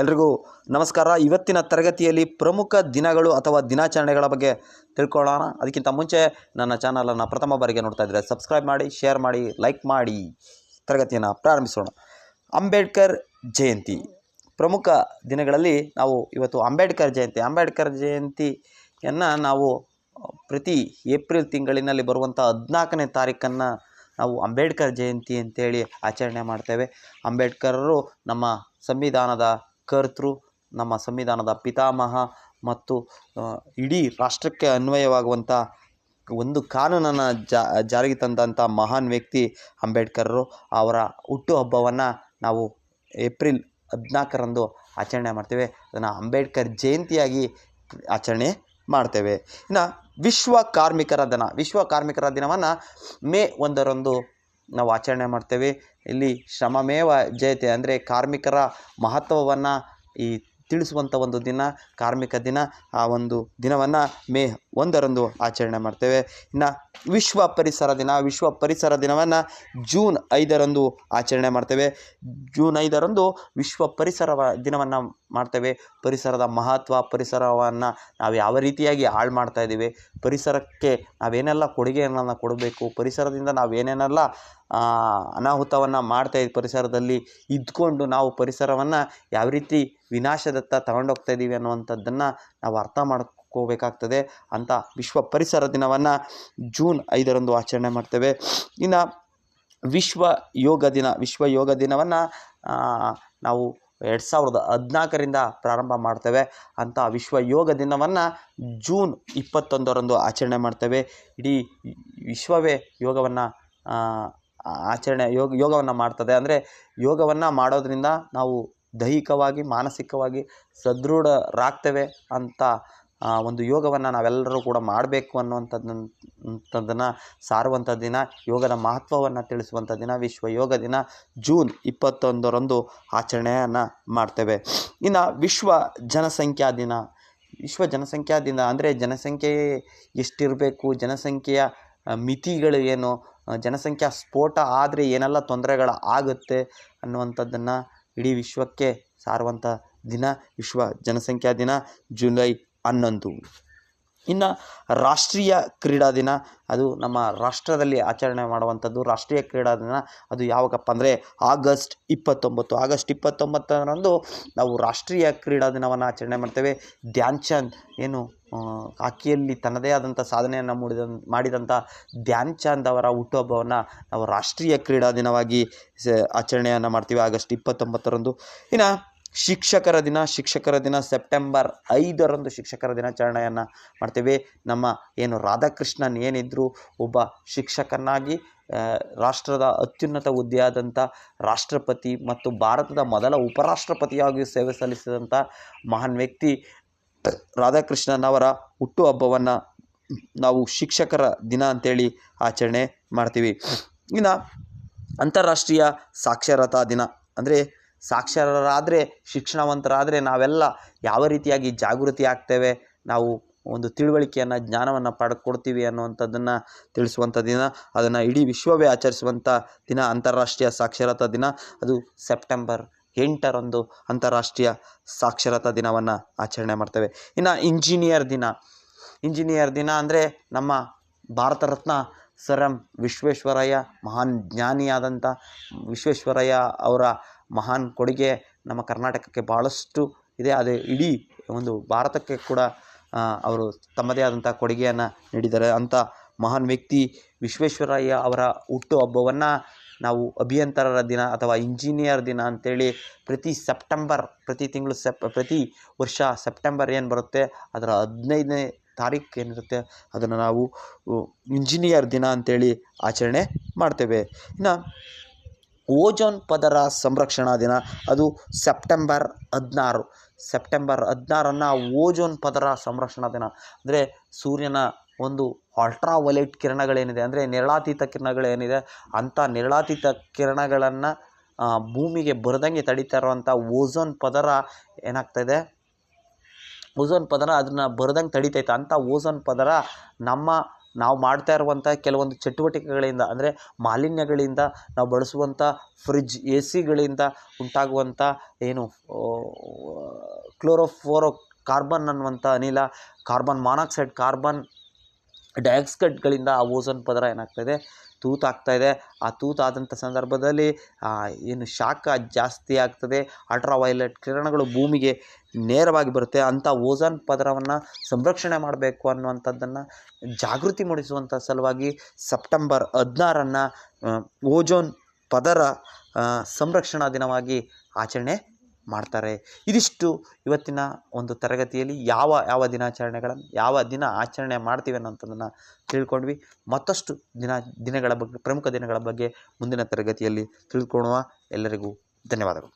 ಎಲ್ರಿಗೂ ನಮಸ್ಕಾರ. ಇವತ್ತಿನ ತರಗತಿಯಲ್ಲಿ ಪ್ರಮುಖ ದಿನಗಳು ಅಥವಾ ದಿನಾಚರಣೆಗಳ ಬಗ್ಗೆ ತಿಳ್ಕೊಳ್ಳೋಣ. ಅದಕ್ಕಿಂತ ಮುಂಚೆ ನನ್ನ ಚಾನಲನ್ನು ಪ್ರಥಮ ಬಾರಿಗೆ ನೋಡ್ತಾ ಇದ್ದರೆ ಸಬ್ಸ್ಕ್ರೈಬ್ ಮಾಡಿ ಶೇರ್ ಮಾಡಿ ಲೈಕ್ ಮಾಡಿ. ತರಗತಿಯನ್ನು ಪ್ರಾರಂಭಿಸೋಣ. ಅಂಬೇಡ್ಕರ್ ಜಯಂತಿ. ಪ್ರಮುಖ ದಿನಗಳಲ್ಲಿ ನಾವು ಇವತ್ತು ಅಂಬೇಡ್ಕರ್ ಜಯಂತಿ. ಅಂಬೇಡ್ಕರ್ ಜಯಂತಿಯನ್ನು ನಾವು ಪ್ರತಿ ಏಪ್ರಿಲ್ ತಿಂಗಳಿನಲ್ಲಿ ಬರುವಂಥ ಹದಿನಾಲ್ಕನೇ ತಾರೀಕನ್ನು ನಾವು ಅಂಬೇಡ್ಕರ್ ಜಯಂತಿ ಅಂತೇಳಿ ಆಚರಣೆ ಮಾಡ್ತೇವೆ. ಅಂಬೇಡ್ಕರರು ನಮ್ಮ ಸಂವಿಧಾನದ ಕರ್ತೃ, ನಮ್ಮ ಸಂವಿಧಾನದ ಪಿತಾಮಹ ಮತ್ತು ಇಡೀ ರಾಷ್ಟ್ರಕ್ಕೆ ಅನ್ವಯವಾಗುವಂಥ ಒಂದು ಕಾನೂನನ್ನು ಜಾರಿಗೆ ತಂದಂಥ ಮಹಾನ್ ವ್ಯಕ್ತಿ ಅಂಬೇಡ್ಕರ್ರು. ಅವರ ಹುಟ್ಟುಹಬ್ಬವನ್ನು ನಾವು ಏಪ್ರಿಲ್ ಹದಿನಾಲ್ಕರಂದು ಆಚರಣೆ ಮಾಡ್ತೇವೆ. ಅದನ್ನು ಅಂಬೇಡ್ಕರ್ ಜಯಂತಿಯಾಗಿ ಆಚರಣೆ ಮಾಡ್ತೇವೆ. ಇನ್ನು ವಿಶ್ವ ಕಾರ್ಮಿಕರ ದಿನ, ವಿಶ್ವ ಕಾರ್ಮಿಕರ ದಿನವನ್ನು ಮೇ ಒಂದರಂದು ನಾವು ಆಚರಣೆ ಮಾಡ್ತೇವೆ. ಇಲ್ಲಿ ಶ್ರಮಮೇವ ಜಯತೆ ಅಂದರೆ ಕಾರ್ಮಿಕರ ಮಹತ್ವವನ್ನು ಈ ತಿಳಿಸುವಂಥ ಒಂದು ದಿನ, ಕಾರ್ಮಿಕ ದಿನ, ಆ ಒಂದು ದಿನವನ್ನು ಮೇ ಒಂದರಂದು ಆಚರಣೆ ಮಾಡ್ತೇವೆ. ಇನ್ನು ವಿಶ್ವ ಪರಿಸರ ದಿನ, ವಿಶ್ವ ಪರಿಸರ ದಿನವನ್ನು ಜೂನ್ ಐದರಂದು ಆಚರಣೆ ಮಾಡ್ತೇವೆ. ಜೂನ್ ಐದರಂದು ವಿಶ್ವ ಪರಿಸರ ದಿನವನ್ನು ಮಾಡ್ತೇವೆ. ಪರಿಸರದ ಮಹತ್ವ, ಪರಿಸರವನ್ನು ನಾವು ಯಾವ ರೀತಿಯಾಗಿ ಹಾಳು ಮಾಡ್ತಾ ಇದ್ದೀವಿ, ಪರಿಸರಕ್ಕೆ ನಾವೇನೆಲ್ಲ ಕೊಡುಗೆಯನ್ನು ಕೊಡಬೇಕು, ಪರಿಸರದಿಂದ ನಾವೇನೇನೆಲ್ಲ ಅನಾಹುತವನ್ನು ಮಾಡ್ತಾ ಇದ್ದೀವಿ ಪರಿಸರದಲ್ಲಿ ಇದ್ಕೊಂಡು ನಾವು ಪರಿಸರವನ್ನು ಯಾವ ರೀತಿ ವಿನಾಶದತ್ತ ತಗೊಂಡೋಗ್ತಾ ಇದ್ದೀವಿ ಅನ್ನುವಂಥದ್ದನ್ನು ನಾವು ಅರ್ಥ ಮಾಡ್ಕೋಬೇಕಾಗ್ತದೆ ಅಂತ ವಿಶ್ವ ಪರಿಸರ ದಿನವನ್ನು ಜೂನ್ ಐದರಂದು ಆಚರಣೆ ಮಾಡ್ತೇವೆ. ಇನ್ನು ವಿಶ್ವ ಯೋಗ ದಿನ, ವಿಶ್ವ ಯೋಗ ದಿನವನ್ನು ನಾವು ಎರಡು ಸಾವಿರದ ಹದಿನಾಲ್ಕರಿಂದ ಪ್ರಾರಂಭ ಮಾಡ್ತೇವೆ ಅಂಥ ವಿಶ್ವ ಯೋಗ ದಿನವನ್ನು ಜೂನ್ ಇಪ್ಪತ್ತೊಂದರಂದು ಆಚರಣೆ ಮಾಡ್ತೇವೆ. ಇಡೀ ವಿಶ್ವವೇ ಯೋಗವನ್ನು ಆಚರಣೆ, ಯೋಗ, ಯೋಗವನ್ನು ಮಾಡ್ತದೆ. ಅಂದರೆ ಯೋಗವನ್ನು ಮಾಡೋದ್ರಿಂದ ನಾವು ದೈಹಿಕವಾಗಿ, ಮಾನಸಿಕವಾಗಿ ಸದೃಢರಾಗ್ತೇವೆ ಅಂತ ಒಂದು ಯೋಗವನ್ನು ನಾವೆಲ್ಲರೂ ಕೂಡ ಮಾಡಬೇಕು ಅನ್ನುವಂಥದ್ದನ್ನು ಸಾರುವಂಥ ದಿನ, ಯೋಗದ ಮಹತ್ವವನ್ನು ತಿಳಿಸುವಂಥ ದಿನ ವಿಶ್ವ ಯೋಗ ದಿನ, ಜೂನ್ ಇಪ್ಪತ್ತೊಂದರಂದು ಆಚರಣೆಯನ್ನು ಮಾಡ್ತೇವೆ. ಇನ್ನು ವಿಶ್ವ ಜನಸಂಖ್ಯಾ ದಿನ. ವಿಶ್ವ ಜನಸಂಖ್ಯಾ ದಿನ ಅಂದರೆ ಜನಸಂಖ್ಯೆ ಎಷ್ಟಿರಬೇಕು, ಜನಸಂಖ್ಯೆಯ ಮಿತಿಗಳು ಏನು ಜನಸಂಖ್ಯಾ ಸ್ಫೋಟ ಆದರೆ ಏನೆಲ್ಲ ತೊಂದರೆಗಳು ಆಗುತ್ತೆ ಅನ್ನುವಂಥದ್ದನ್ನು ಇಡೀ ವಿಶ್ವಕ್ಕೆ ಸಾರುವಂಥ ದಿನ, ವಿಶ್ವ ಜನಸಂಖ್ಯಾ ದಿನ, ಜುಲೈ ಹನ್ನೊಂದು. ಇನ್ನು ರಾಷ್ಟ್ರೀಯ ಕ್ರೀಡಾ ದಿನ, ಅದು ನಮ್ಮ ರಾಷ್ಟ್ರದಲ್ಲಿ ಆಚರಣೆ ಮಾಡುವಂಥದ್ದು ರಾಷ್ಟ್ರೀಯ ಕ್ರೀಡಾ ದಿನ, ಅದು ಯಾವಾಗಪ್ಪ ಅಂದರೆ ಆಗಸ್ಟ್ ಇಪ್ಪತ್ತೊಂಬತ್ತು. ಆಗಸ್ಟ್ ಇಪ್ಪತ್ತೊಂಬತ್ತರಂದು ನಾವು ರಾಷ್ಟ್ರೀಯ ಕ್ರೀಡಾ ದಿನವನ್ನು ಆಚರಣೆ ಮಾಡ್ತೇವೆ. ಧ್ಯಾನ್ ಚಂದ್ ಏನು ಹಾಕಿಯಲ್ಲಿ ತನ್ನದೇ ಆದಂಥ ಸಾಧನೆಯನ್ನು ಮೂಡಿದ, ಮಾಡಿದಂಥ ಧ್ಯಾನ್ ಚಂದ್ ಅವರ ಹುಟ್ಟುಹಬ್ಬವನ್ನು ನಾವು ರಾಷ್ಟ್ರೀಯ ಕ್ರೀಡಾ ದಿನವಾಗಿ ಆಚರಣೆಯನ್ನು ಮಾಡ್ತೀವಿ ಆಗಸ್ಟ್ ಇಪ್ಪತ್ತೊಂಬತ್ತರಂದು. ಇನ್ನು ಶಿಕ್ಷಕರ ದಿನ ಶಿಕ್ಷಕರ ದಿನ, ಸೆಪ್ಟೆಂಬರ್ ಐದರಂದು ಶಿಕ್ಷಕರ ದಿನಾಚರಣೆಯನ್ನು ಮಾಡ್ತೇವೆ. ನಮ್ಮ ಏನು ರಾಧಾಕೃಷ್ಣನ್ ಏನಿದ್ರು ಒಬ್ಬ ಶಿಕ್ಷಕನಾಗಿ ರಾಷ್ಟ್ರದ ಅತ್ಯುನ್ನತ ಹುದ್ದೆಯಾದಂಥ ರಾಷ್ಟ್ರಪತಿ ಮತ್ತು ಭಾರತದ ಮೊದಲ ಉಪರಾಷ್ಟ್ರಪತಿಯಾಗಿ ಸೇವೆ ಸಲ್ಲಿಸಿದಂಥ ಮಹಾನ್ ವ್ಯಕ್ತಿ ರಾಧಾಕೃಷ್ಣನ್ ಅವರ ಹುಟ್ಟುಹಬ್ಬವನ್ನು ನಾವು ಶಿಕ್ಷಕರ ದಿನ ಅಂತೇಳಿ ಆಚರಣೆ ಮಾಡ್ತೀವಿ. ಇನ್ನು ಅಂತಾರಾಷ್ಟ್ರೀಯ ಸಾಕ್ಷರತಾ ದಿನ ಅಂದರೆ ಸಾಕ್ಷರರಾದರೆ, ಶಿಕ್ಷಣವಂತರಾದರೆ ನಾವೆಲ್ಲ ಯಾವ ರೀತಿಯಾಗಿ ಜಾಗೃತಿ ಆಗ್ತೇವೆ, ನಾವು ಒಂದು ತಿಳುವಳಿಕೆಯನ್ನು, ಜ್ಞಾನವನ್ನು ಪಡ್ಕೊಡ್ತೀವಿ ಅನ್ನುವಂಥದ್ದನ್ನು ತಿಳಿಸುವಂಥ ದಿನ ಅದನ್ನು ಇಡೀ ವಿಶ್ವವೇ ಆಚರಿಸುವಂಥ ದಿನ, ಅಂತಾರಾಷ್ಟ್ರೀಯ ಸಾಕ್ಷರತಾ ದಿನ. ಅದು ಸೆಪ್ಟೆಂಬರ್ ಎಂಟರಂದು ಅಂತಾರಾಷ್ಟ್ರೀಯ ಸಾಕ್ಷರತಾ ದಿನವನ್ನು ಆಚರಣೆ ಮಾಡ್ತೇವೆ. ಇನ್ನು ಇಂಜಿನಿಯರ್ ದಿನ. ಇಂಜಿನಿಯರ್ ದಿನ ಅಂದರೆ ನಮ್ಮ ಭಾರತ ರತ್ನ ಸರ್ ಎಂ ವಿಶ್ವೇಶ್ವರಯ್ಯ, ಮಹಾನ್ ಜ್ಞಾನಿಯಾದಂಥ ವಿಶ್ವೇಶ್ವರಯ್ಯ ಅವರ ಮಹಾನ್ ಕೊಡುಗೆ ನಮ್ಮ ಕರ್ನಾಟಕಕ್ಕೆ ಭಾಳಷ್ಟು ಇದೆ. ಅದು ಇಡೀ ಒಂದು ಭಾರತಕ್ಕೆ ಕೂಡ ಅವರು ತಮ್ಮದೇ ಆದಂಥ ಕೊಡುಗೆಯನ್ನು ನೀಡಿದ್ದಾರೆ. ಅಂಥ ಮಹಾನ್ ವ್ಯಕ್ತಿ ವಿಶ್ವೇಶ್ವರಯ್ಯ ಅವರ ಹುಟ್ಟುಹಬ್ಬವನ್ನು ನಾವು ಅಭಿಯಂತರರ ದಿನ ಅಥವಾ ಇಂಜಿನಿಯರ್ ದಿನ ಅಂತೇಳಿ ಪ್ರತಿ ಸೆಪ್ಟೆಂಬರ್, ಪ್ರತಿ ತಿಂಗಳು ಸೆಪ್, ಪ್ರತಿ ವರ್ಷ ಸೆಪ್ಟೆಂಬರ್ ಏನು ಬರುತ್ತೆ, ಅದರ ಹದಿನೈದನೇ ತಾರೀಕು ಏನಿರುತ್ತೆ, ಅದನ್ನು ನಾವು ಇಂಜಿನಿಯರ್ ದಿನ ಅಂತೇಳಿ ಆಚರಣೆ ಮಾಡ್ತೇವೆ. ಇನ್ನು ಓಜೋನ್ ಪದರ ಸಂರಕ್ಷಣಾ ದಿನ. ಅದು ಸೆಪ್ಟೆಂಬರ್ ಹದಿನಾರು. ಸೆಪ್ಟೆಂಬರ್ ಹದಿನಾರನ್ನು ಓಜೋನ್ ಪದರ ಸಂರಕ್ಷಣಾ ದಿನ. ಅಂದರೆ ಸೂರ್ಯನ ಒಂದು ಅಲ್ಟ್ರಾ ವೈಲೆಟ್ ಕಿರಣಗಳೇನಿದೆ, ಅಂದರೆ ನೇರಳಾತೀತ ಕಿರಣಗಳೇನಿದೆ, ಅಂಥ ನೇರಳಾತೀತ ಕಿರಣಗಳನ್ನು ಭೂಮಿಗೆ ಬರದಂಗೆ ತಡೀತಾ ಇರುವಂಥ ಓಝೋನ್ ಪದರ ಏನಾಗ್ತಾಯಿದೆ ಓಝೋನ್ ಪದರ ಅದನ್ನು ಬರದಂಗೆ ತಡಿತೈತೆ ಅಂಥ ಓಝೋನ್ ಪದರ ನಮ್ಮ ನಾವು ಮಾಡ್ತಾ ಇರುವಂಥ ಕೆಲವೊಂದು ಚಟುವಟಿಕೆಗಳಿಂದ, ಅಂದರೆ ಮಾಲಿನ್ಯಗಳಿಂದ ನಾವು ಬಳಸುವಂಥ ಫ್ರಿಜ್ ಎ ಸಿಗಳಿಂದ ಉಂಟಾಗುವಂಥ ಏನು ಕ್ಲೋರೋಫೋರೋ ಕಾರ್ಬನ್ ಅನ್ನುವಂಥ ಅನಿಲ ಕಾರ್ಬನ್ ಮಾನಾಕ್ಸೈಡ್ ಕಾರ್ಬನ್ ಡೈಆಕ್ಸೈಡ್ಗಳಿಂದ ಆ ಓಝೋನ್ ಪದರ ಏನಾಗ್ತಾಯಿದೆ ತೂತಾಗ್ತಾ ಇದೆ ಆ ತೂತಾದಂಥ ಸಂದರ್ಭದಲ್ಲಿ ಏನು ಶಾಖ ಜಾಸ್ತಿ ಆಗ್ತದೆ. ಅಲ್ಟ್ರಾ ವೈಲೆಟ್ ಕಿರಣಗಳು ಭೂಮಿಗೆ ನೇರವಾಗಿ ಬರುತ್ತೆ. ಅಂಥ ಓಜೋನ್ ಪದರವನ್ನು ಸಂರಕ್ಷಣೆ ಮಾಡಬೇಕು ಅನ್ನುವಂಥದ್ದನ್ನು ಜಾಗೃತಿ ಮೂಡಿಸುವಂಥ ಸಲುವಾಗಿ ಸೆಪ್ಟೆಂಬರ್ ಹದಿನಾರನ್ನು ಓಜೋನ್ ಪದರ ಸಂರಕ್ಷಣಾ ದಿನವಾಗಿ ಆಚರಣೆ ಮಾಡ್ತಾರೆ. ಇದಿಷ್ಟು ಇವತ್ತಿನ ಒಂದು ತರಗತಿಯಲ್ಲಿ ಯಾವ ಯಾವ ದಿನಾಚರಣೆಗಳನ್ನು, ಯಾವ ದಿನ ಆಚರಣೆ ಮಾಡ್ತೀವಿ ಅನ್ನೋಂಥದ್ದನ್ನು ತಿಳ್ಕೊಂಡ್ವಿ. ಮತ್ತಷ್ಟು ದಿನ, ದಿನಗಳ ಬಗ್ಗೆ, ಪ್ರಮುಖ ದಿನಗಳ ಬಗ್ಗೆ ಮುಂದಿನ ತರಗತಿಯಲ್ಲಿ ತಿಳ್ಕೊಳ್ಳುವ ಎಲ್ಲರಿಗೂ ಧನ್ಯವಾದಗಳು.